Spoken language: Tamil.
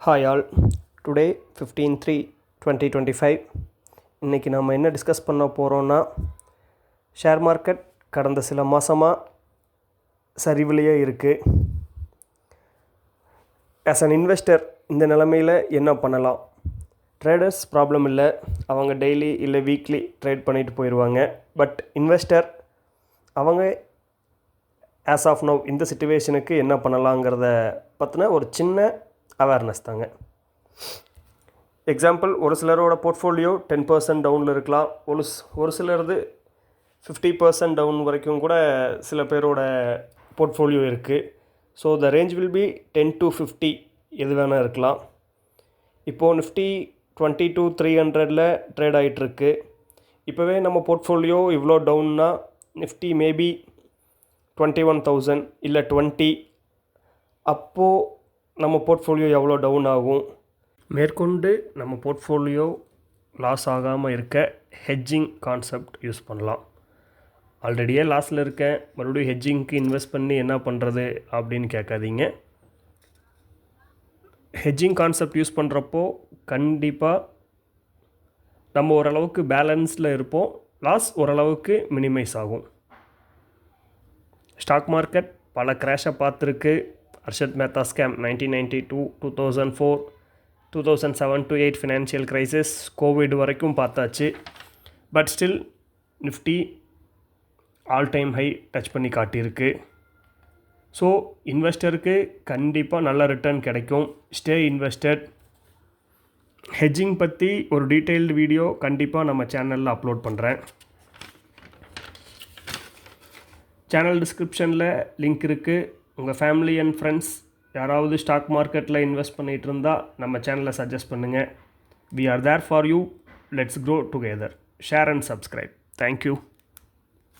Hi all today fifteen three twenty twenty five இன்றைக்கி நம்ம என்ன டிஸ்கஸ் பண்ண போகிறோன்னா ஷேர் மார்க்கெட் கடந்த சில மாதமாக சரிவிலேயே இருக்குது ஆஸ் அன் இன்வெஸ்டர் இந்த நிலமையில் என்ன பண்ணலாம்? ட்ரேடர்ஸ் ப்ராப்ளம் இல்லை. அவங்க டெய்லி இல்லை வீக்லி ட்ரேட் பண்ணிட்டு போயிடுவாங்க பட் இன்வெஸ்டர் அவங்க ஆஸ் ஆஃப் நவ் இந்த சுச்சுவேஷனுக்கு என்ன பண்ணலாங்கிறத பற்றின ஒரு சின்ன அவேர்னஸ் தாங்க. எக்ஸாம்பிள் ஒரு சிலரோட போர்ட்ஃபோலியோ டென் பர்சன்ட் டவுனில் இருக்கலாம். ஒரு ஒரு சிலரது ஃபிஃப்டி பர்சன்ட் டவுன் வரைக்கும் கூட சில பேரோட போர்ட்ஃபோலியோ இருக்குது so the range will be ten to fifty எது வேணால் இருக்கலாம். இப்போது நிஃப்டி டுவெண்ட்டி டூ த்ரீ ஹண்ட்ரடில் ட்ரேட் ஆகிட்டுருக்கு இப்போவே நம்ம போர்ட்ஃபோலியோ இவ்வளோ டவுன்னா Nifty maybe twenty one thousand இல்லை டுவெண்ட்டி அப்போது நம்ம போர்ட்ஃபோலியோ எவ்வளோ டவுன் ஆகும்? மேற்கொண்டு நம்ம போர்ட்ஃபோலியோ லாஸ் ஆகாமல் இருக்க ஹெட்ஜிங் கான்செப்ட் யூஸ் பண்ணலாம். ஆல்ரெடியே லாஸில் இருக்கேன். மறுபடியும் ஹெட்ஜிங்க்கு இன்வெஸ்ட் பண்ணி என்ன பண்ணுறது அப்படின்னு கேட்காதீங்க. ஹெட்ஜிங் கான்செப்ட் யூஸ் பண்ணுறப்போ கண்டிப்பாக நம்ம ஓரளவுக்கு பேலன்ஸில் இருப்போம். லாஸ் ஓரளவுக்கு மினிமைஸ் ஆகும். ஸ்டாக் மார்க்கெட் பல கிராஷை பார்த்துருக்கு. Harshad Mehta scam nineteen ninety two two thousand four two thousand seven to eight financial crisis Covid வரைக்கும் பார்த்தாச்சு. But still Nifty all time high touch பண்ணி காட்டியிருக்கு. ஸோ இன்வெஸ்டருக்கு கண்டிப்பாக நல்ல ரிட்டர்ன் கிடைக்கும். ஸ்டே இன்வெஸ்டட் ஹெட்ஜிங் பற்றி ஒரு டீட்டெயில்டு வீடியோ கண்டிப்பாக நம்ம சேனலில் அப்லோட் பண்ணுறேன் சேனல் டிஸ்கிரிப்ஷனில் லிங்க் இருக்குது உங்கள் ஃபேமிலி அண்ட் ஃப்ரெண்ட்ஸ் யாராவது ஸ்டாக் மார்க்கெட்டில் இன்வெஸ்ட் பண்ணிகிட்டு இருந்தால் நம்ம சேனலை சஜஸ்ட் பண்ணுங்கள் we are there for you let's grow together share and subscribe thank you